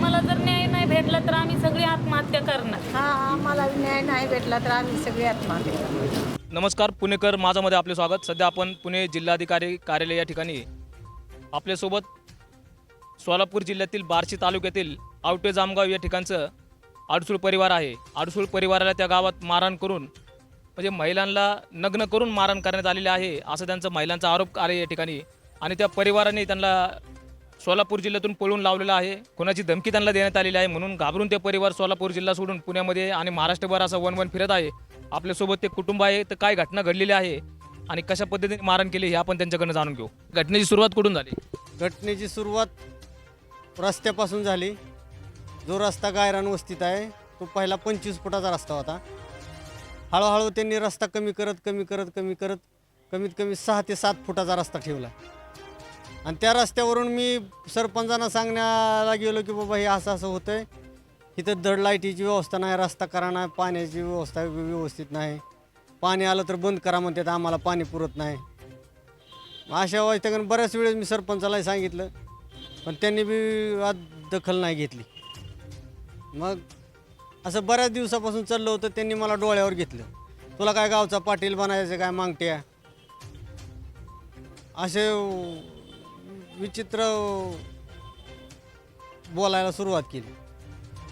आम्हाला जर न्याय नाही भेटला तर आम्ही सगळी आत्महत्या करणार. हा आम्हाला न्याय नाही भेटला तर आम्ही सगळी आत्महत्या करणार. नमस्कार पुणेकर माझामध्ये आपले स्वागत. सध्या आपण पुणे जिल्हाधिकारी कार्यालय या ठिकाणी आपल्यासोबत सोलापूर जिल्ह्यातील बार्शी तालुक्यातील आवटे जामगाव या ठिकाणचं आडसूळ परिवार आहे. आडसूळ परिवाराला त्या गावात मारहाण करून म्हणजे महिलांना नग्न करून मारहाण करण्यात आलेले आहे असं त्यांचा महिलांचा आरोप आहे या ठिकाणी. आणि त्या परिवाराने त्यांना सोलापूर जिल्ह्यातून पळून लावलेला आहे. कोणाची धमकी त्यांना देण्यात आलेली आहे म्हणून घाबरून ते परिवार सोलापूर जिल्हा सोडून पुण्यामध्ये आणि महाराष्ट्रभर असं वन वन फिरत आहे. आपल्यासोबत ते कुटुंब आहे. तर काय घटना घडलेली आहे आणि कशा पद्धतीने मारण केली हे आपण त्यांच्याकडनं जाणून घेऊ. घटनेची सुरुवात कुठून झाली? घटनेची सुरुवात रस्त्यापासून झाली. जो रस्ता गायरान वस्तीत आहे तो पहिला पंचवीस फुटाचा रस्ता होता. हळूहळू त्यांनी रस्ता कमी करत कमी करत कमी करत कमीत कमी सहा ते सात फुटाचा रस्ता ठेवला. आणि त्या रस्त्यावरून मी सरपंचांना सांगण्याला गेलो की बाबा हे असं असं होतं आहे इथं दड लाईटीची व्यवस्था नाही रस्ता करा नाही पाण्याची व्यवस्था व्यवस्थित नाही. पाणी आलं तर बंद करा म्हणतात आम्हाला पाणी पुरत नाही. अशा वाजता बऱ्याच वेळेस मी सरपंचालाही सांगितलं पण त्यांनी बी आज दखल नाही घेतली. मग असं बऱ्याच दिवसापासून चाललं होतं त्यांनी मला डोळ्यावर घेतलं. तुला काय गावचा पाटील बनायचं काय मागट्या असे विचित्र बोलायला सुरुवात केली.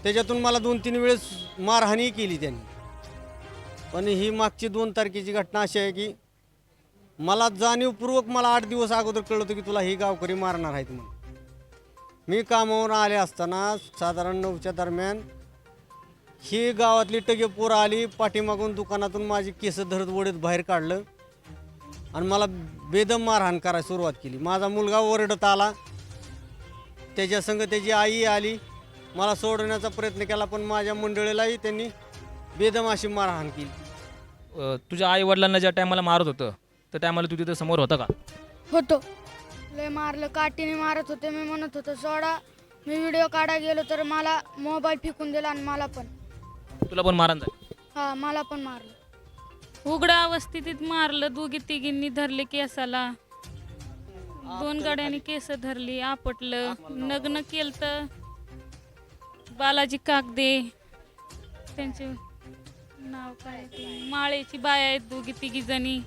त्याच्यातून मला दोन तीन वेळेस मारहाणी केली त्यांनी. पण ही मागची दोन तारखेची घटना अशी आहे की मला जाणीवपूर्वक मला आठ दिवस अगोदर कळलं होतं की तुला ही गावकरी मारणार आहेत म्हणून. मी कामावरून आले असताना साधारण नऊच्या दरम्यान ही गावातली टगे पोरं आली पाठीमागून दुकानातून माझी केस धरत ओढत बाहेर काढलं. आणि मला बेदम मारहाण करायला सुरुवात केली. माझा मुलगा ओरडत आला. त्याच्या संग त्याची आई आली. मला सोडवण्याचा प्रयत्न केला पण माझ्या मंडळीलाही त्यांनी बेदम अशी मारहाण केली. तुझ्या आई वडिलांना ज्या टायमाला मारत होतं त्या टायमाला तू तिथं समोर होता का? होतो. लय मारलं काठीने मारत होते. मी म्हणत होतो सोडा मी व्हिडिओ काढा गेलो तर मला मोबाईल फेकून दिला आणि मला पण. तुला पण मारण झाली? हा मला पण मारलं. उघड्या अवस्थेत मारलं दोघी तिघींनी धरले केसाला. दोन गड्यांनी केस धरली आपटलं. नग्न केलं बालाजी कागदे त्यांचे नाव काय ते? माळेची बाय आहेत दोघी तिघी जणी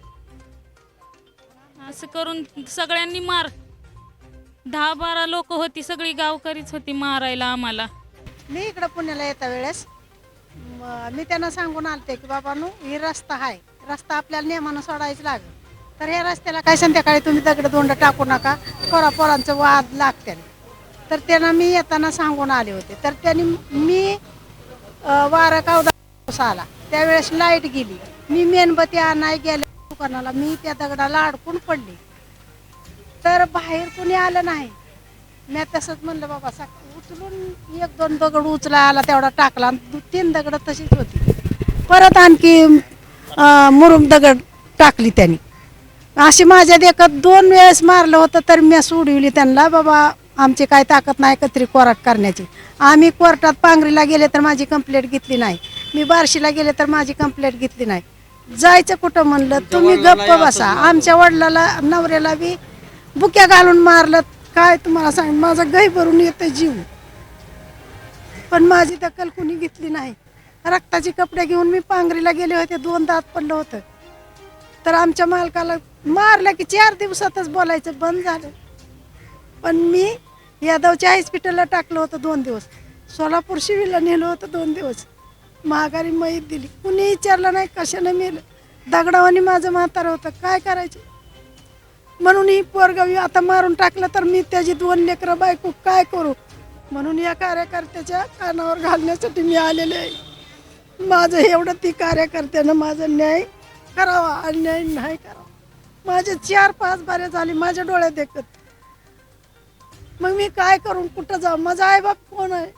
असं करून सगळ्यांनी मार. दहा बारा लोक होती सगळी गावकरीच होती मारायला आम्हाला. मी इकडं पुण्याला येता वेळेस. म- मी त्यांना सांगून आलते की बाबांनो ही रस्ता आहे रस्ता आपल्याला नियमानं सोडायचं लागेल. तर ह्या रस्त्याला काय संध्याकाळी तुम्ही दगड दोंड टाकू नका. पोरा पोरांचं वाद लागते तर त्यांना मी येताना सांगून आले होते. तर त्यांनी मी अं, वारा कावदा पाऊस आला. त्यावेळेस लाइट गेली. मी मेणबत्ती आणाय गेल्या दुकानाला. मी त्या दगडाला अडकून पडली. तर बाहेर कुणी आलं नाही. मी तसंच म्हणलं बाबा सा उचलून एक दोन दगड उचला आला तेवढा टाकला आणि दु- तीन दगड तशीच होती. परत आणखी मुरुम दगड टाकली त्यांनी. अशी माझ्या देखत दोन वेळेस मारलं होतं तर मी सोडविली त्यांना बाबा आमची काय ताकद नाही कत्री कोराट करण्याची. आम्ही कोर्टात पांगरीला गेले तर माझी कंप्लेंट घेतली नाही. मी बार्शीला गेले तर माझी कंप्लेंट घेतली नाही. जायचं कुठं म्हणलं? तुम्ही गप्प बसा. आमच्या वडिलाला नवऱ्याला बी बुक्या घालून मारलं काय तुम्हाला सांग? माझा गै भरून येतं जीव. पण माझी दखल कुणी घेतली नाही. रक्ताचे कपडे घेऊन मी पांगरीला गेले होते दोन दात पडलं होतं. तर आमच्या मालकाला मारलं की चार दिवसातच बोलायचं बंद झालं. पण मी यादवच्या हॉस्पिटलला टाकलं होतं दोन दिवस. सोलापूर शिवीला नेलं होतं दोन दिवस. महागारी मयत दिली. कुणी विचारलं नाही कशानं मेलं. दगडावानी माझं म्हातारं होतं. काय करायचं? म्हणून ही पोरगावी आता मारून टाकलं तर मी त्याची दोन लेकरं बायको काय करू? म्हणून या कार्यकर्त्याच्या कानावर घालण्यासाठी मी आलेले आहे. माझं एवढं ती कार्यकर्त्यानं माझं न्याय करावा अन्याय नाही करावा. माझे चार पाच बारे झाली माझ्या डोळ्यात देखत मग मी काय करून कुठं जाऊ? माझा आईबाप कोण आहे?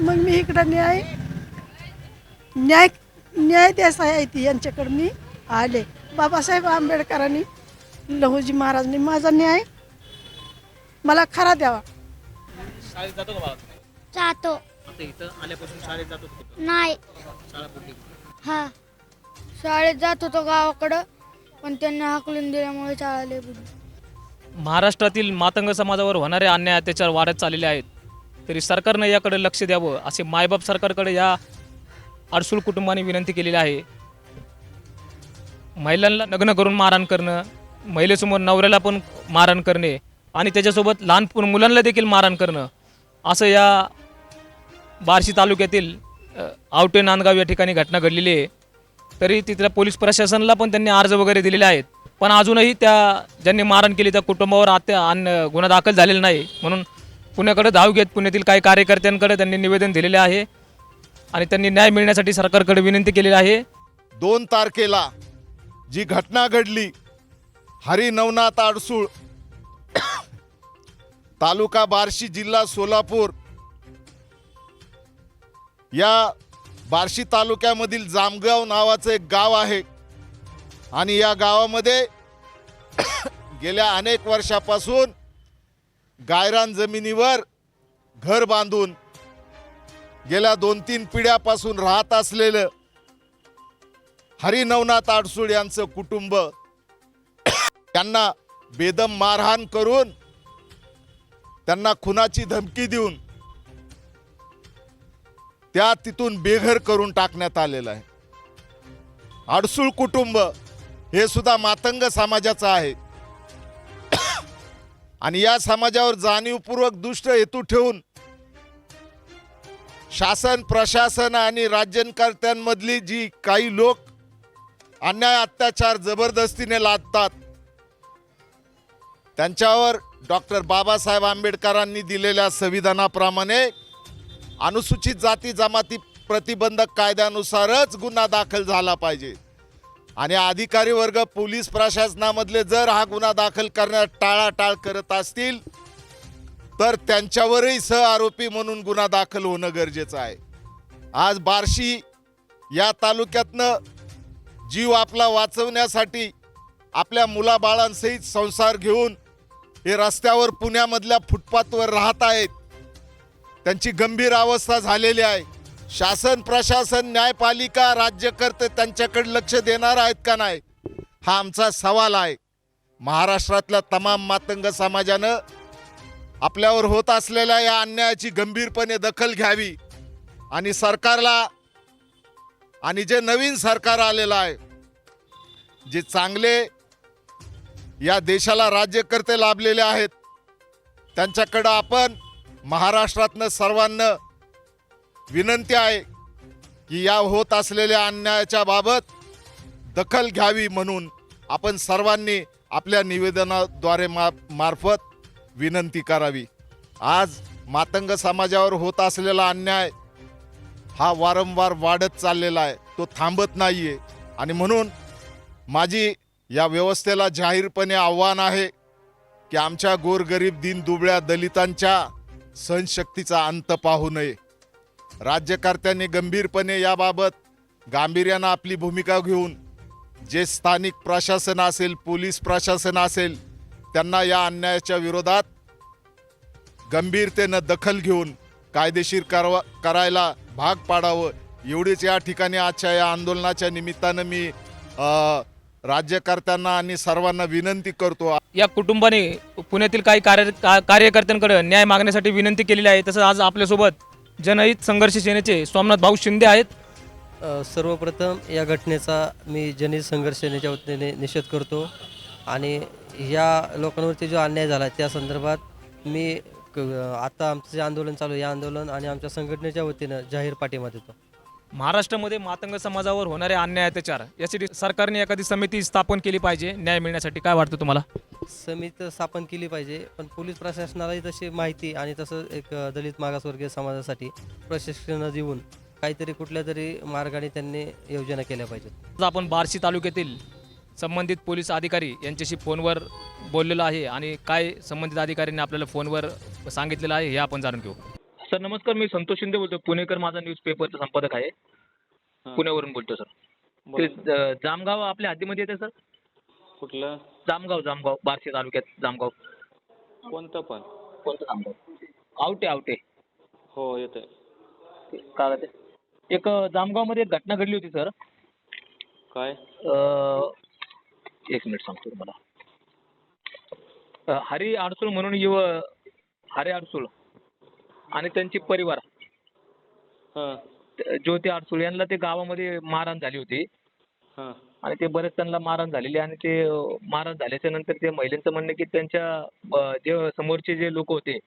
मग मी इकडं न्याय न्याय न्याय देसाई आहे ती. यांच्याकडे मी आले. बाबासाहेब आंबेडकरांनी लहुजी महाराजांनी माझा न्याय मला खरा द्यावा. शाळेत जातो का बाळा जातो. आता इथं आल्यापासून शाळेत जातो का कुठं? नाही. शाळा कुठली? हा. शाळेत जात होतो गावाकडं पण त्यांना हाकलून दिल्यामुळे शाळा बुडली महाराष्ट्रातील मातंग समाजावर होणारे अन्याय अत्याचार वाढत चाललेले आहेत. तरी सरकारनं याकडे लक्ष द्यावं असे मायबाप सरकारकडे या अडसूळ कुटुंबाने विनंती केलेली आहे. महिलांना लग्न करून मारहाण करणं महिलेसमोर नवऱ्याला पण मारहाण करणे आणि त्याच्यासोबत लहान मुलांना देखील मारहाण करणं असं या बार्शी तालुक्यातील आवटे नांदगाव या ठिकाणी घटना घडलेली आहे. तरी तिथल्या पोलीस प्रशासनाला पण त्यांनी अर्ज वगैरे दिलेले आहेत. पण अजूनही त्या ज्यांनी मारहाण केली त्या कुटुंबावर आत्या आणि गुन्हा दाखल झालेला नाही. म्हणून पुण्याकडे धाव घेत पुण्यातील काही कार्यकर्त्यांकडे त्यांनी निवेदन दिलेले आहे आणि त्यांनी न्याय मिळण्यासाठी सरकारकडे विनंती केलेली आहे. दोन तारखेला जी घटना घडली हरी नवनाथ आडसूळ तालुका बार्शी जिल्हा सोलापूर. या बार्शी तालुक्यामधील जामगाव नावाचं एक गाव आहे. आणि या गावामध्ये गेल्या अनेक वर्षापासून गायरान जमिनीवर घर बांधून गेल्या दोन तीन पिढ्यापासून राहत असलेलं हरिनवनाथ आडसूळ यांचं कुटुंब त्यांना बेदम मारहाण करून त्यांना खुनाची धमकी देऊन त्या तिथून बेघर करून टाकण्यात आलेलं आहे. अडसूळ कुटुंब हे सुद्धा मातंग समाजाचं आहे. आणि या समाजावर जाणीवपूर्वक दुष्ट हेतू ठेवून शासन प्रशासन आणि राज्यकर्त्यांमधली जी काही लोक अन्याय अत्याचार जबरदस्तीने लादतात त्यांच्यावर डॉक्टर बाबासाहेब आंबेडकरांनी दिलेल्या संविधानाप्रमाणे अनुसूचित जाती जमाती प्रतिबंधक कायद्यानुसारच गुन्हा दाखल झाला पाहिजे. आणि अधिकारी वर्ग पोलीस प्रशासनामधले जर हा गुन्हा दाखल करण्यात टाळाटाळ करत असतील तर त्यांच्यावरही सह आरोपी म्हणून गुन्हा दाखल होणं गरजेचं आहे. आज बार्शी या तालुक्यातनं जीव आपला वाचवण्यासाठी आपल्या मुलाबाळांसहित संसार घेऊन हे रस्त्यावर पुण्यामधल्या फुटपाथवर राहत आहेत. त्यांची गंभीर अवस्था झालेली आहे. शासन प्रशासन न्यायपालिका राज्यकर्ते त्यांच्याकडे लक्ष देणार आहेत का नाही? हा आमचा सवाल आहे. महाराष्ट्रातल्या तमाम मातंग समाजानं आपल्यावर होत असलेल्या या अन्यायाची गंभीरपणे दखल घ्यावी. आणि सरकारला आणि जे नवीन सरकार आलेलं आहे जे चांगले या देशाला राज्यकर्ते लाभलेले आहेत. त्यांच्याकडं आपण महाराष्ट्रातनं सर्वांना विनंती आहे की या होत असलेल्या अन्यायाच्या बाबत दखल घ्यावी म्हणून आपण सर्वांनी आपल्या निवेदनाद्वारे मा मार्फत विनंती करावी. आज मातंग समाजावर होत असलेला अन्याय हा वारंवार वाढत चाललेला आहे. तो थांबत नाही आहे आणि म्हणून माझी या व्यवस्थेला जाहीरपणे आव्हान आहे की आमच्या गोरगरीब दिन दुबळ्या दलितांच्या सहनशक्तीचा अंत पाहू नये. राज्यकर्त्यांनी गंभीरपणे याबाबत गांभीर्यानं आपली भूमिका घेऊन जे स्थानिक प्रशासन असेल पोलीस प्रशासन असेल त्यांना या अन्यायाच्या विरोधात गंभीरतेनं दखल घेऊन कायदेशीर करवा करायला भाग पाडावं. एवढीच या ठिकाणी आजच्या या आंदोलनाच्या निमित्तानं मी राज्यकर्त्यांना आणि सर्वांना विनंती करतो या कुटुंबाने पुण्यातील काही कार्य का- कार्यकर्त्यांकडे न्याय मागण्यासाठी विनंती केलेली आहे. तसंच आज आपल्यासोबत जनहित संघर्ष सेनेचे सोमनाथ भाऊ शिंदे आहेत. सर्वप्रथम या घटनेचा मी जनहित संघर्ष सेनेच्या वतीने निषेध करतो आणि या लोकांवरती जो अन्याय झाला त्या संदर्भात मी क- आता आमचं जे आंदोलन चालू आहे या आंदोलन आणि आमच्या संघटनेच्या वतीनं जाहीर पाठिंबा देतो. महाराष्ट्रामध्ये मातंग समाजावर होणारे अन्याय अत्याचार यासाठी सरकारने एखादी समिती स्थापन केली पाहिजे न्याय मिळण्यासाठी काय वाटतं तुम्हाला? समिती स्थापन केली पाहिजे पण पोलीस प्रशासनालाही तशी माहिती आणि तसं एक दलित मागासवर्गीय समाजासाठी प्रशिक्षण देऊन काहीतरी कुठल्या तरी मार्गाने त्यांनी योजना केल्या पाहिजेत. आपण बार्शी तालुक्यातील संबंधित पोलीस अधिकारी यांच्याशी फोनवर बोललेलो आहे आणि काय संबंधित अधिकाऱ्यांनी आपल्याला फोनवर सांगितलेलं आहे हे आपण जाणून घेऊ. सर नमस्कार मी संतोष शिंदे बोलतो पुणेकर माझा न्यूज पेपरचा संपादक आहे. पुण्यावरून बोलतो सर. ते ज- जामगाव आपल्या हद्दीमध्ये येते सर? कुठलं? जामगाव जामगाव बार्शी तालुक्यात जामगाव. कोणतं पण. कोणतं जामगाव? आवटे आवटे. हो येतंय. काय ते? एक अ, जामगावमध्ये एक घटना घडली होती सर. काय? अ, एक मिनिट सांगतो तुम्हाला. अ, हरी अडसूळ म्हणून युव हरी अडसूळ. आणि त्यांची परिवार. हां. त- ज्योती अडसूळ यांना ते गावामध्ये मारहाण झाली होती. हां. आणि ते बरेच त्यांना मारहाण झालेली आणि ते अं, मारहाण झाल्याच्यानंतर ते महिलांचं म्हणणं आहे की त्यांच्या अं, जे समोरचे जे लोक होते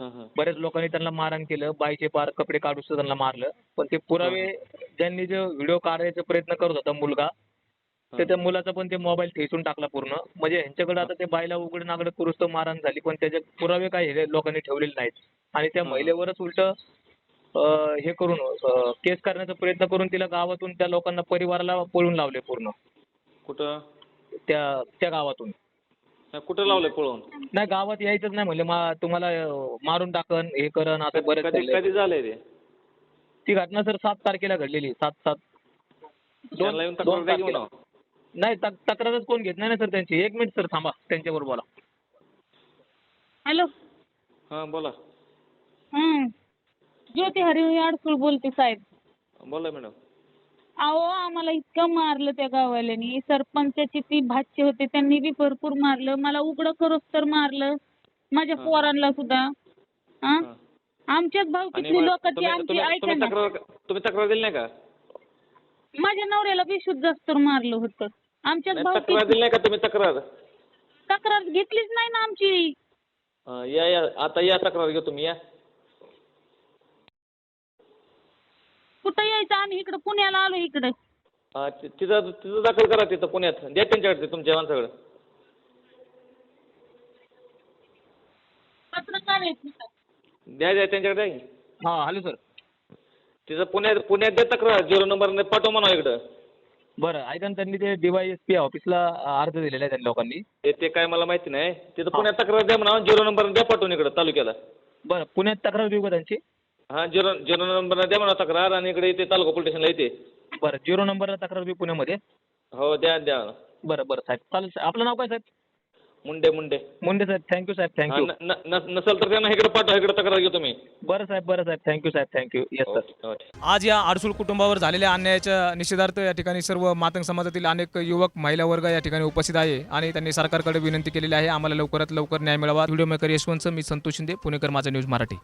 हां हां. बऱ्याच लोकांनी त्यांना मारहाण केलं. बाईचे पार कपडे काढून त्यांना मारलं. पण ते पुरावे ज्यांनी जो व्हिडिओ काढायचा प्रयत्न करत होता मुलगा तर त्या मुलाचा पण ते मोबाईल ठेचून टाकला पूर्ण. म्हणजे ह्यांच्याकडे आता ते बाईला उघड नागड करूच तर मारहाण झाली पण त्याचे पुरावे काही हे लोकांनी ठेवलेले नाहीत. आणि त्या महिलेवरच उलट हे करून अं, केस करण्याचा प्रयत्न करून तिला गावातून त्या लोकांना परिवाराला पळून लावले पूर्ण. कुठं? त्या त्या गावातून. नाही, कुठं लावलंय पळवून नाही गावात यायचंच नाही म्हणले मा तुम्हाला अं, मारून टाकन हे करन असं बरेच कधी झालंय ते? ती घटना सर सात तारखेला घडलेली सात सात. त्यांना येऊन दोन तक्रार द्या घेऊन तारखेला. नाही तक- तक्रारच कोण घेत नाही ना सर त्यांची. एक मिनिट सर थांबा त्यांच्याबरोबर बोला. हॅलो. हां बोला. हं. ज्योती हरी अडसूळ बोलते साहेब. बोला मॅडम. अहो आम्हाला इतकं मारलं त्या गाववाल्यांनी सरपंचाची ती भाची होते त्यांनी बी भरपूर मारलं. मला उघडं करोस तर मारलं. माझ्या हा. पोरांना सुद्धा. हा? हां. आमच्याच भावकीतली मग लोक ती तुम्ही आमची तुम्ही ऐका तुम्ही ना. तक्रार तुम्ही तक्रार दिली नाही का? माझ्या नवऱ्याला बी शुद्ध जास्त मारलं होतं. आमच्याच नाही, तक्रार दिली नाही का तुम्ही तक्रार? तक्रार घेतलीच नाही ना आमची. हां, या या आता या तक्रार घेऊ तुम्ही या. कुठं यायचं आम्ही? इकडं पुण्याला आलो इकडं. हां, ति- तिथं तिथं दाखल करा तिथं पुण्यात. द्या त्यांच्याकडे ते तुमच्या माणसाकडे. पत्रकार आहेत तिथं. द्या द्या त्यांच्याकडे द्या. की. हा हॅलो सर. तिथं पुण्यात पुण्यात द्या तक्रार झिरो नंबर पाठव म्हणा इकडं. बरं ऐका ना त्यांनी ते डीवायएसपी ऑफिसला अर्ज दिलेला आहे त्यांनी लोकांनी. ते ते काय मला माहिती नाही. तिथं पुण्यात तक्रार द्या म्हणा झिरो नंबर द्या पाठवून इकडं तालुक्याला. बरं पुण्यात तक्रार देऊ का त्यांची? हां झिरो झिरो नंबर द्या म्हणा तक्रार आणि इकडे इथे तालुका पोलीस स्टेशनला येते बरं झिरो नंबरला तक्रार देऊ पुण्यामध्ये? हो द्या द्या. बरं बरं साहेब. चालेल साहेब. आपलं नाव काय साहेब? मुंडे मुंडे. मुंडे साहेब थँक्यू साहेब थँक्यू न- न- न- नसेल तर त्यांना इकडे पाठवा इकडे तक्रार घेऊ तुम्ही बरं साहेब बरं साहेब thank you Saheb thank you yes sir okay okay आज या आडसूळ कुटुंबावर झालेल्या अन्यायाच्या निषेधार्थ या ठिकाणी सर्व मातंग समाजातील अनेक युवक महिला वर्ग या ठिकाणी उपस्थित आहे आणि त्यांनी सरकारकडे विनंती केलेली आहे. आम्हाला लवकरात लवकर न्याय मिळावा. व्हिडिओ मेकर यशवंत मी संतोष शिंदे पुणेकर माझा न्यूज मराठी.